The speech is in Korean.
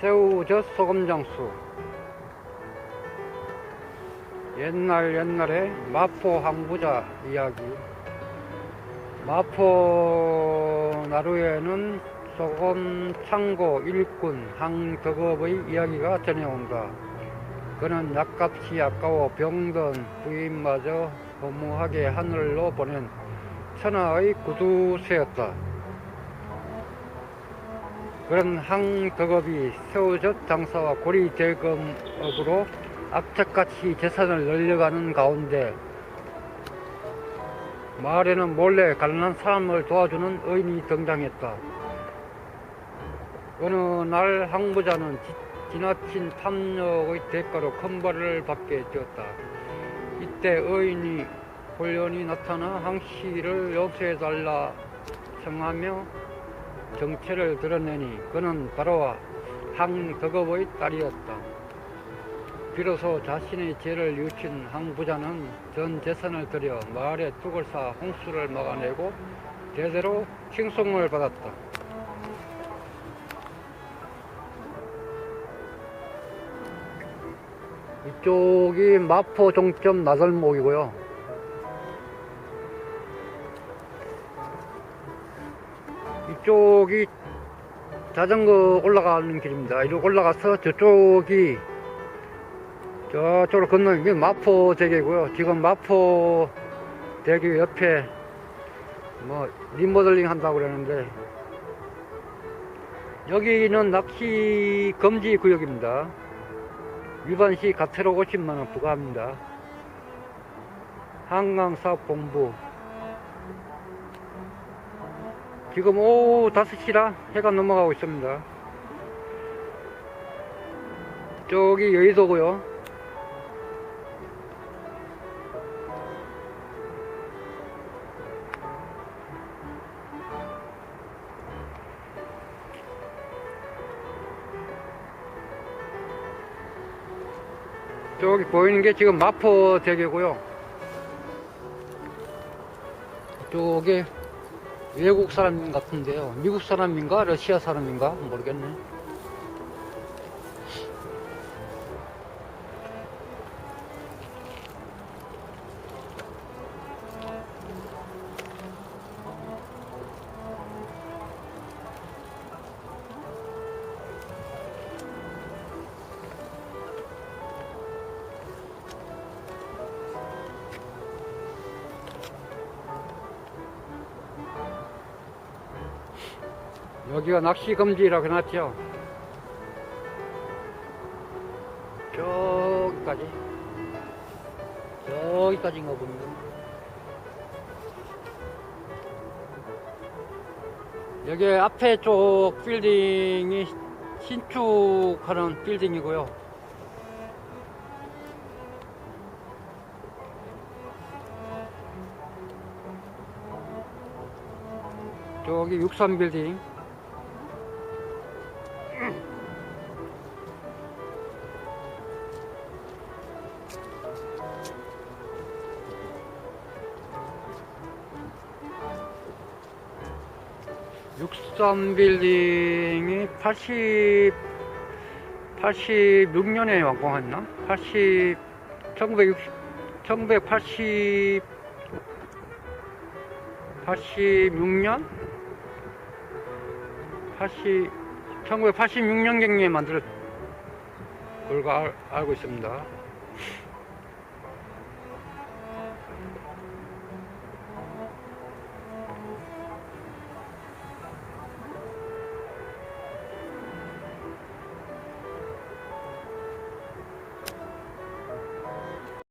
새우젓 소금장수 옛날 옛날에 마포 항부자 이야기 마포 나루에는 소금 창고 일꾼 항덕업의 이야기가 전해온다. 그는 약값이 아까워 병든 부인마저 허무하게 하늘로 보낸 천하의 구두쇠였다. 그런 항덕업이 새우젓 장사와 고리 대금업으로 악착같이 재산을 늘려가는 가운데 마을에는 몰래 가난한 사람을 도와주는 의인이 등장했다. 어느 날 항부자는 지- 지나친 탐욕의 대가로 큰 벌을 받게 되었다. 이때 의인이 홀연히 나타나 항씨를 용서해달라 청하며 정체를 드러내니 그는 바로 항덕업의 딸이었다. 비로소 자신의 죄를 뉘우친 항부자는 전 재산을 들여 마을에 뚝을 사 홍수를 막아내고 대대로 칭송을 받았다. 이쪽이 마포 종점 나설목이고요. 이쪽이 자전거 올라가는 길입니다. 이렇게 올라가서 저쪽이 저쪽으로 건너는 게 마포 대교고요. 지금 마포 대교 옆에 뭐 리모델링 한다고 그러는데 여기는 낚시 금지 구역입니다. 위반 시 가태로 50만원 부과합니다. 한강사업본부 지금 오후 5시라 해가 넘어가고 있습니다. 저기 여의도고요. 저기 보이는 게 지금 마포대교고요. 저게 외국 사람 같은데요. 미국 사람인가 러시아 사람인가 모르겠네. 여기가 낚시 금지라고 해놨죠. 저기까지. 저기까지인가 봅니다. 여기 앞에 쪽 빌딩이 신축하는 빌딩이고요. 저기 63 빌딩. 육삼 빌딩이 80 86년에 완공했나? 80 1960 1980 86년 80 1986년경에 만들었 걸로 알, 알고 있습니다.